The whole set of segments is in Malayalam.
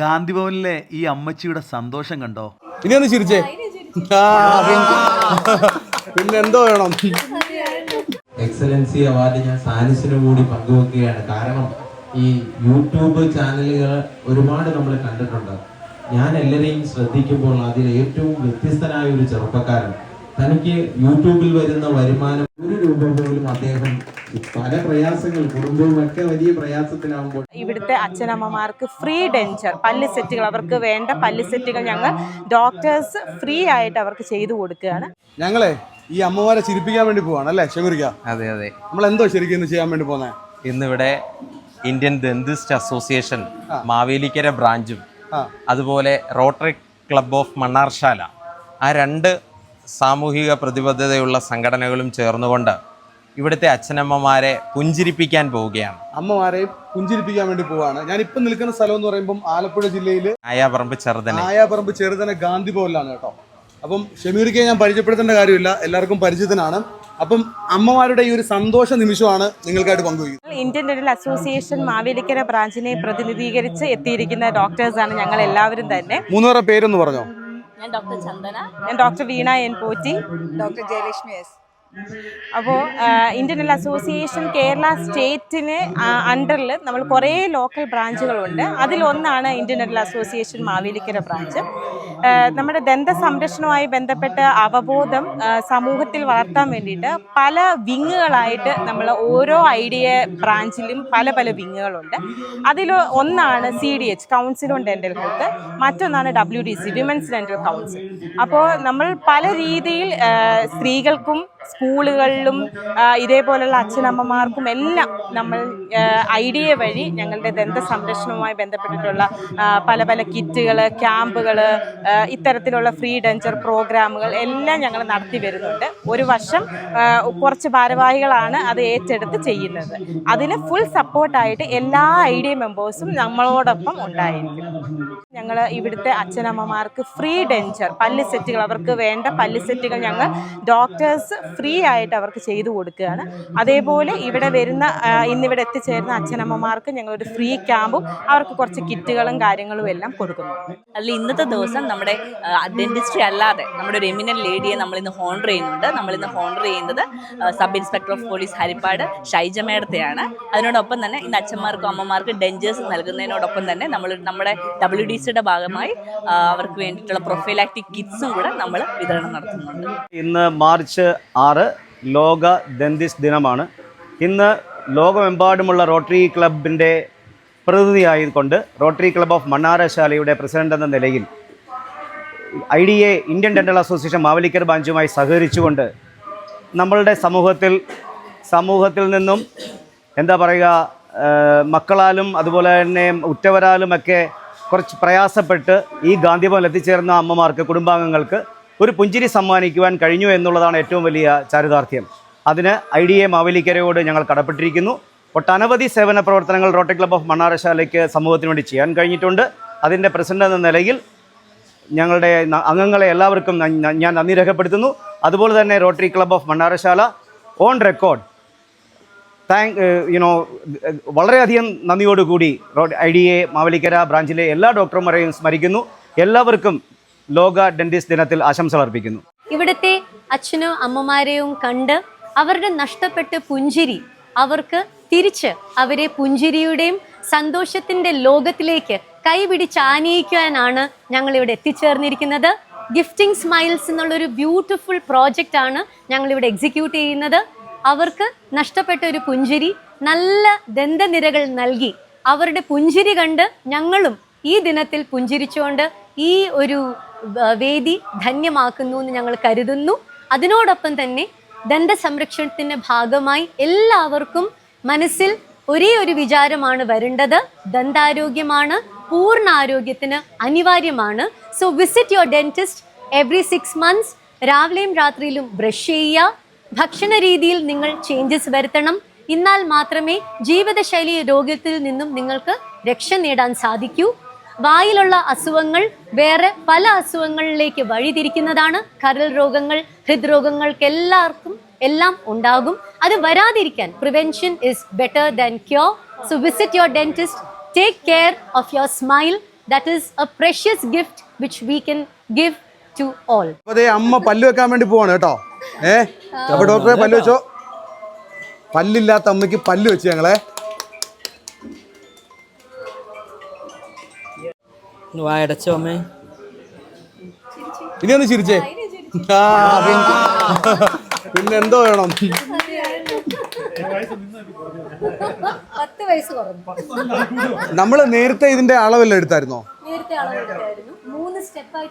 ഗാന്ധി ഭവനിലെ ഈ അമ്മച്ചിയുടെ സന്തോഷം കണ്ടോ? ഇനി ഒന്ന് ചിരിച്ചേ. ആ, പിന്നെ- പിന്നെ എന്തോ വേണം. എക്സലൻസി അവാർഡ് ഞാൻ സാനിസിന് കൂടി പങ്കുവെക്കുകയാണ്. കാരണം ഈ യൂട്യൂബ് ചാനലുകൾ ഒരുപാട് നമ്മൾ കണ്ടിട്ടുണ്ട്. ഞാൻ എല്ലാവരെയും ശ്രദ്ധിക്കുമ്പോൾ അതിൽ ഏറ്റവും വ്യത്യസ്തനായ ഒരു ചെറുപ്പക്കാരൻ. തനിക്ക് യൂട്യൂബിൽ വരുന്ന വരുമാനം ഒരു രൂപ പോലും അദ്ദേഹം പല പ്രയാസങ്ങൾ കുടുംബവും ഒക്കെ വലിയ പ്രയാസത്തിലാവുമ്പോൾ ഇവിടുത്തെ അച്ഛനമ്മമാർക്ക് ഫ്രീ ഡെഞ്ചർ പല്ല് സെറ്റുകൾ അവർക്ക് വേണ്ട പല്ല് സെറ്റുകൾ ഞങ്ങൾ ഡോക്ടേഴ്സ് ഫ്രീ ആയിട്ട് അവർക്ക് ചെയ്തു കൊടുക്കുകയാണ്. ഞങ്ങളെ ഈ അമ്മമാരെ ചിരിപ്പിക്കാൻ വേണ്ടി പോവാണ് അല്ലേ ശങ്കുരിക്ക? അതെ അതെ. നമ്മൾ എന്തോ ശരിക്കും ഇന്ന് ചെയ്യാൻ വേണ്ടി പോന്നെ? ഇന്നിവിടെ ഇന്ത്യൻ ദന്തിസ്റ്റ് അസോസിയേഷൻ മാവേലിക്കര ബ്രാഞ്ചും അതുപോലെ റോട്ടറി ക്ലബ് ഓഫ് മണ്ണാർശാല ആ രണ്ട് സാമൂഹിക പ്രതിബദ്ധതയുള്ള സംഘടനകളും ചേർന്നുകൊണ്ട് ഇവിടുത്തെ അച്ഛനമ്മമാരെ പുഞ്ചിരിപ്പിക്കാൻ പോവുകയാണ്. അമ്മമാരെ പുഞ്ചിരിപ്പിക്കാൻ വേണ്ടി പോവാണ് ഞാൻ ഇപ്പം നിൽക്കുന്ന സ്ഥലം എന്ന് പറയുമ്പോൾ ആലപ്പുഴ ജില്ലയിൽ ആയാപറമ്പ് ചെറുതന. ആയാപറമ്പ് ചെറുതന ഗാന്ധി ഭവനിലാണ് കേട്ടോ. അപ്പം ഷമീറിക്കെ ഞാൻ പരിചയപ്പെടുത്തേണ്ട കാര്യമില്ല. എല്ലാവർക്കും പരിചിതനാണ്. അപ്പം അമ്മമാരുടെ ഈ ഒരു സന്തോഷ നിമിഷമാണ് നിങ്ങൾക്കായിട്ട് പങ്കുവയ്ക്കുന്നത്. ഇന്ത്യൻ ഡെന്റൽ അസോസിയേഷൻ മാവേലിക്കര ബ്രാഞ്ചിനെ പ്രതിനിധീകരിച്ച് എത്തിയിരിക്കുന്ന ഡോക്ടേഴ്സാണ് ഞങ്ങൾ എല്ലാവരും തന്നെ. മൂന്നുപേരുടെ പേരൊന്ന് പറഞ്ഞോ? ഞാൻ ഡോക്ടർ ചന്ദന. ഞാൻ doctor Veena N Potti. Doctor Jayalakshmi S. അപ്പോൾ ഇന്ത്യൻ അസോസിയേഷൻ കേരള സ്റ്റേറ്റിന് അണ്ടറിൽ നമ്മൾ കുറേ ലോക്കൽ ബ്രാഞ്ചുകളുണ്ട് അതിലൊന്നാണ് Indian Dental Association Mavelikara branch നമ്മുടെ ദന്ത സംരക്ഷണവുമായി ബന്ധപ്പെട്ട അവബോധം സമൂഹത്തിൽ വളർത്താൻ വേണ്ടിയിട്ട് പല വിങ്ങുകളായിട്ട് നമ്മൾ ഓരോ ഐഡിയ ബ്രാഞ്ചിലും പല പല വിങ്ങുകളുണ്ട്. അതിൽ ഒന്നാണ് C D H council on dental health മറ്റൊന്നാണ് W D C women's dental council അപ്പോൾ നമ്മൾ പല രീതിയിൽ സ്ത്രീകൾക്കും സ്കൂളുകളിലും ഇതേപോലെയുള്ള അച്ഛനമ്മമാർക്കും എല്ലാം നമ്മൾ ഐ ഡി എ വഴി ഞങ്ങളുടെ ദന്ത സംരക്ഷണവുമായി ബന്ധപ്പെട്ടിട്ടുള്ള പല പല കിറ്റുകൾ ക്യാമ്പുകൾ ഇത്തരത്തിലുള്ള ഫ്രീ ഡെഞ്ചർ പ്രോഗ്രാമുകൾ എല്ലാം ഞങ്ങൾ നടത്തി വരുന്നുണ്ട്. ഒരു വർഷം കുറച്ച് ഭാരവാഹികളാണ് അത് ഏറ്റെടുത്ത് ചെയ്യുന്നത്. അതിന് ഫുൾ സപ്പോർട്ടായിട്ട് എല്ലാ ഐ ഐഡിയ മെമ്പേഴ്സും നമ്മളോടൊപ്പം ഉണ്ടായിരിക്കും. ഞങ്ങൾ ഇവിടുത്തെ അച്ഛനമ്മമാർക്ക് ഫ്രീ ഡെഞ്ചർ പല്ല് സെറ്റുകൾ അവർക്ക് വേണ്ട പല്ല് സെറ്റുകൾ ഞങ്ങൾ ഡോക്ടേഴ്സ് ഫ്രീ ആയിട്ട് അവർക്ക് ചെയ്തു കൊടുക്കുകയാണ്. അതേപോലെ ഇവിടെ വരുന്ന ഇന്നിവിടെ എത്തിച്ചേരുന്ന അച്ഛനമ്മമാർക്ക് ഞങ്ങളൊരു ഫ്രീ ക്യാമ്പും അവർക്ക് കുറച്ച് കിറ്റുകളും കാര്യങ്ങളും എല്ലാം കൊടുക്കുന്നു. അല്ല ഇന്നത്തെ ദിവസം നമ്മുടെ ഡെന്റിസ്ട്രി അല്ലാതെ നമ്മുടെ ഒരു എമിനൻ ലേഡിയെ നമ്മൾ ഇന്ന് ഹോണർ ചെയ്യുന്നുണ്ട്. നമ്മൾ ഇന്ന് ഹോണർ ചെയ്യുന്നത് sub inspector of police Harippad Shaija മേഡത്തെയാണ്. അതിനോടൊപ്പം തന്നെ ഇന്ന് അച്ഛന്മാർക്കും അമ്മമാർക്കും ഡെഞ്ചേഴ്സ് നൽകുന്നതിനോടൊപ്പം തന്നെ നമ്മൾ നമ്മുടെ ഡബ്ല്യു ഡി സിയുടെ ഭാഗമായി അവർക്ക് വേണ്ടിയിട്ടുള്ള പ്രൊഫൈലാക്റ്റിക് കിറ്റ്സും കൂടെ നമ്മൾ വിതരണം നടത്തുന്നുണ്ട്. ഇന്ന് മാർച്ച് ആറ് ലോക ദന്തിസ് ദിനമാണ്. ഇന്ന് ലോകമെമ്പാടുമുള്ള റോട്ടറി ക്ലബിന്റെ പ്രതിനിധിയായിക്കൊണ്ട് റോട്ടറി ക്ലബ് ഓഫ് മണ്ണാരശാലയുടെ പ്രസിഡന്റ് എന്ന നിലയിൽ I D A Indian Dental Association Mavelikara ബാഞ്ചുമായി സഹകരിച്ചുകൊണ്ട് നമ്മളുടെ സമൂഹത്തിൽ സമൂഹത്തിൽ നിന്നും എന്താ പറയുക മക്കളാലും അതുപോലെ തന്നെ ഉറ്റവരാലുമൊക്കെ കുറച്ച് പ്രയാസപ്പെട്ട് ഈ ഗാന്ധിഭവനിൽ എത്തിച്ചേർന്ന അമ്മമാർക്ക് കുടുംബാംഗങ്ങൾക്ക് ഒരു പുഞ്ചിരി സമ്മാനിക്കുവാൻ കഴിഞ്ഞു എന്നുള്ളതാണ് ഏറ്റവും വലിയ ചാരിതാർത്ഥ്യം. അതിന് ഐ ഡി എ മാവേലിക്കരയോട് ഞങ്ങൾ കടപ്പെട്ടിരിക്കുന്നു. ഒട്ടനവധി സേവന പ്രവർത്തനങ്ങൾ റോട്ടറി ക്ലബ് ഓഫ് മണ്ണാറശാലയ്ക്ക് സമൂഹത്തിന് വേണ്ടി ചെയ്യാൻ കഴിഞ്ഞിട്ടുണ്ട്. അതിന്റെ പ്രസിഡന്റ് എന്ന നിലയിൽ ഞങ്ങളുടെ അംഗങ്ങളെ എല്ലാവർക്കും ഞാൻ നന്ദി രേഖപ്പെടുത്തുന്നു. അതുപോലെ തന്നെ Rotary Club of Mannarasala on record. Thank you know വളരെയധികം നന്ദിയോടുകൂടി റോഡ് ഐ ഡി എ മാവലിക്കര ബ്രാഞ്ചിലെ എല്ലാ ഡോക്ടർമാരെയും സ്മരിക്കുന്നു. എല്ലാവർക്കും ലോക ഡെന്റിസ്റ്റ് ദിനത്തിൽ ആശംസകൾ അർപ്പിക്കുന്നു. ഇവിടുത്തെ അച്ഛനും അമ്മമാരെയും കണ്ട് അവരുടെ നഷ്ടപ്പെട്ട പുഞ്ചിരി അവർക്ക് തിരിച്ച് അവരെ പുഞ്ചിരിയുടെയും സന്തോഷത്തിന്റെ ലോകത്തിലേക്ക് കൈപിടിച്ച് ആനയിക്കാനാണ് ഞങ്ങൾ ഇവിടെ എത്തിച്ചേർന്നിരിക്കുന്നത്. ഗിഫ്റ്റിംഗ് സ്മൈൽസ് എന്നുള്ളൊരു ബ്യൂട്ടിഫുൾ പ്രോജക്റ്റ് ആണ് ഞങ്ങൾ ഇവിടെ എക്സിക്യൂട്ട് ചെയ്യുന്നത്. അവർക്ക് നഷ്ടപ്പെട്ട ഒരു പുഞ്ചിരി നല്ല ദന്തനിരകൾ നൽകി അവരുടെ പുഞ്ചിരി കണ്ട് ഞങ്ങളും ഈ ദിനത്തിൽ പുഞ്ചിരിച്ചുകൊണ്ട് ഈ ഒരു വേദി ധന്യമാക്കുന്നു എന്ന് ഞങ്ങൾ കരുതുന്നു. അതിനോടൊപ്പം തന്നെ ദന്ത സംരക്ഷണത്തിന്റെ ഭാഗമായി എല്ലാവർക്കും മനസ്സിൽ ഒരേ ഒരു വിചാരമാണ് വരേണ്ടത്. ദന്താരോഗ്യമാണ് പൂർണ ആരോഗ്യത്തിന് അനിവാര്യമാണ്. So visit your dentist every six months രാവിലെയും രാത്രിയിലും ബ്രഷ് ചെയ്യുക. ഭക്ഷണ രീതിയിൽ നിങ്ങൾ ചേഞ്ചസ് വരുത്തണം. എന്നാൽ മാത്രമേ ജീവിതശൈലി രോഗത്തിൽ നിന്നും നിങ്ങൾക്ക് രക്ഷ നേടാൻ സാധിക്കൂ. വായിലുള്ള അസുഖങ്ങൾ വേറെ പല അസുഖങ്ങളിലേക്ക് വഴിതിരിക്കുന്നതാണ് കരൾ രോഗങ്ങൾ ഹൃദ്രോഗങ്ങൾക്ക് എല്ലാവർക്കും എല്ലാം ഉണ്ടാകും. അത് വരാതിരിക്കാൻ prevention is better than cure so visit your dentist take care of your smile that is a precious gift which we can give to all അതെ അമ്മ പല്ല് വെക്കാൻ വേണ്ടി പോവാണ് കേട്ടോ. ഏ? ഡോക്ടറെ പല്ല് വെച്ചോ? പല്ലില്ലാത്ത അമ്മയ്ക്ക് പല്ല് വെച്ച് ഞങ്ങളെ. വായടച്ചോ അമ്മേ. ഇനി ഒന്ന് ചിരിച്ചേ. ആ പിന്നെ. എന്തോ വേണം. പത്ത് വയസ്സ് കുറഞ്ഞു. നമ്മൾ നേരത്തെ ഇതിന്റെ അളവെല്ലാം എടുത്തായിരുന്നോ? നേരത്തെ പ്രോസസ് മൂന്ന്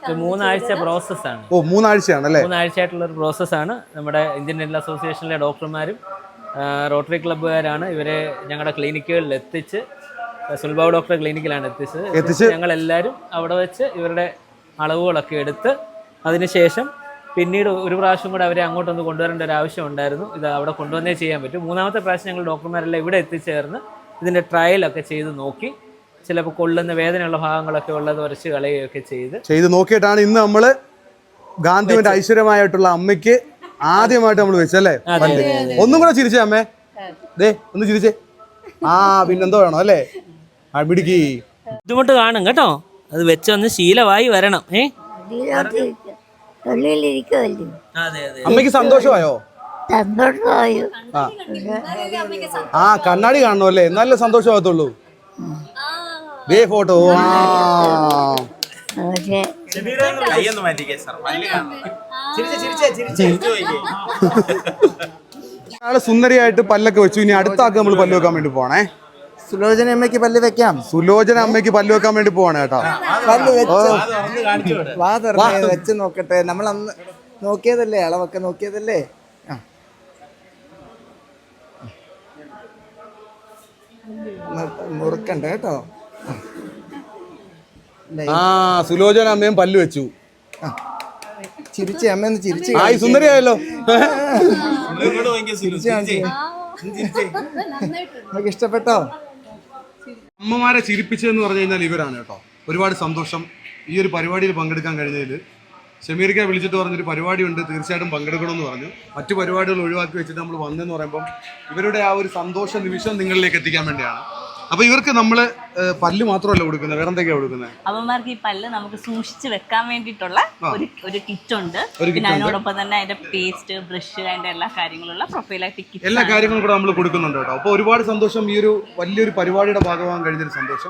ഓ മൂന്നാഴ്ച പ്രോസസ്സാണ്. ഓ മൂന്നാഴ്ചയാണല്ലേ? മൂന്നാഴ്ചയായിട്ടുള്ള ഒരു പ്രോസസ് ആണ് നമ്മുടെ ഇന്ത്യൻ ഡെന്റൽ അസോസിയേഷനിലെ ഡോക്ടർമാരും റോട്ടറി ക്ലബ്ബുകാരാണ് ഇവരെ ഞങ്ങളുടെ ക്ലിനിക്കുകളിൽ എത്തിച്ച് സുൽബാബ് ഡോക്ടർ ക്ലിനിക്കിലാണ് എത്തിച്ചത്. എത്തിച്ച് ഞങ്ങൾ എല്ലാവരും അവിടെ വെച്ച് ഇവരുടെ അളവുകളൊക്കെ എടുത്ത് അതിനുശേഷം പിന്നീട് ഒരു പ്രാവശ്യം കൂടെ അവരെ അങ്ങോട്ടൊന്ന് കൊണ്ടുവരേണ്ട ഒരു ആവശ്യം ഉണ്ടായിരുന്നു. ഇത് അവിടെ കൊണ്ടുവന്നേ ചെയ്യാൻ പറ്റും. മൂന്നാമത്തെ പ്രാവശ്യം ഞങ്ങൾ ഡോക്ടർമാരെല്ലാം ഇവിടെ എത്തിച്ചേർന്ന് ഇതിന്റെ ട്രയലൊക്കെ ചെയ്ത് നോക്കി. ചിലപ്പോൾ കൊള്ളുന്ന വേദനയുള്ള ഭാഗങ്ങളൊക്കെ ഉള്ളത് ഉരച്ച് കളയുകയൊക്കെ ചെയ്ത്. ചെയ്ത് നോക്കിയിട്ടാണ് ഇന്ന് നമ്മൾ ഗാന്ധിവിന്റെ ഐശ്വര്യമായിട്ടുള്ള അമ്മയ്ക്ക് ആദ്യമായിട്ട് നമ്മൾ വെച്ചല്ലേ അല്ലേ? ഒന്നും കൂടെ ചിരിച്ചേ അമ്മേ. ദേ ഒന്ന് ചിരിച്ചേ. ആ പിന്നെന്തോ വേണോ അല്ലേ? മിടുക്കി. ബുദ്ധിമുട്ട് കാണും കേട്ടോ. അത് വെച്ചൊന്ന് ശീലമായി വരണം ഏ? ഉള്ളിലിരിക്കുമല്ലോ അതെ അതെ. അമ്മയ്ക്ക് സന്തോഷമായോ? സന്തോഷമായോ? ആ. ആ കണ്ണാടി കാണണോ അല്ലേ നല്ല സന്തോഷമാകത്തുള്ളൂ. ദേ ഫോട്ടോ. ആ. ആൾ സുന്ദരിയായിട്ട് പല്ലൊക്കെ വെച്ചു. ഇനി അടുത്ത ആൾക്ക് നമ്മൾ പല്ല് വെക്കാൻ വേണ്ടി പോണേ സുലോചന അമ്മയ്ക്ക് പല്ല് വെക്കാം. സുലോചന അമ്മയ്ക്ക് പല്ല് വെക്കാൻ വേണ്ടി പോവാണ് കേട്ടോ. പല്ല് വെച്ച് വാ തുറന്ന് വെച്ച് നോക്കട്ടെ. നമ്മൾ അന്ന് നോക്കിയതല്ലേ അളവൊക്കെ നോക്കിയതല്ലേ? മുറുക്കണ്ട കേട്ടോ. ആ. സുലോചന അമ്മയും പല്ല് വെച്ചു. ചിരിച്ച് അമ്മയൊന്ന് ചിരിച്ച് ആയി സുന്ദരിയായല്ലോ. നമുക്ക് ഇഷ്ടപ്പെട്ടോ? അമ്മമാരെ ചിരിപ്പിച്ചതെന്ന് പറഞ്ഞു കഴിഞ്ഞാൽ ഇവരാണ് കേട്ടോ. ഒരുപാട് സന്തോഷം. ഈ ഒരു പരിപാടിയിൽ പങ്കെടുക്കാൻ കഴിഞ്ഞതിൽ ഷമീർക്ക വിളിച്ചിട്ട് പറഞ്ഞൊരു പരിപാടിയുണ്ട് തീർച്ചയായിട്ടും പങ്കെടുക്കണമെന്ന് പറഞ്ഞു. മറ്റു പരിപാടികൾ ഒഴിവാക്കി വെച്ചിട്ട് നമ്മൾ വന്നെന്ന് പറയുമ്പം ഇവരുടെ ആ ഒരു സന്തോഷ നിമിഷം നിങ്ങളിലേക്ക് എത്തിക്കാൻ വേണ്ടിയാണ്. അപ്പൊ ഇവർക്ക് നമ്മൾ പല്ല് മാത്രമല്ല കൊടുക്കുന്നത്. വേറെ എന്തൊക്കെയാണ് കൊടുക്കുന്നത്? അവന്മാർക്ക് ഈ പല്ല് നമുക്ക് സൂക്ഷിച്ച് വെക്കാൻ വേണ്ടിയിട്ടുള്ള ഒരു ഒരു കിറ്റ് ഉണ്ട് പിന്നെ അതിനോടൊപ്പം തന്നെ അതിന്റെ പേസ്റ്റ് ബ്രഷ് അതിന്റെ എല്ലാ കാര്യങ്ങളുള്ള പ്രൊഫൈലായിട്ട് എല്ലാ കാര്യങ്ങളും കൂടെ നമ്മൾ കൊടുക്കുന്നുണ്ട് കേട്ടോ. അപ്പൊ ഒരുപാട് സന്തോഷം. ഈ ഒരു വലിയൊരു പരിപാടിയുടെ ഭാഗമാകാൻ കഴിഞ്ഞൊരു സന്തോഷം.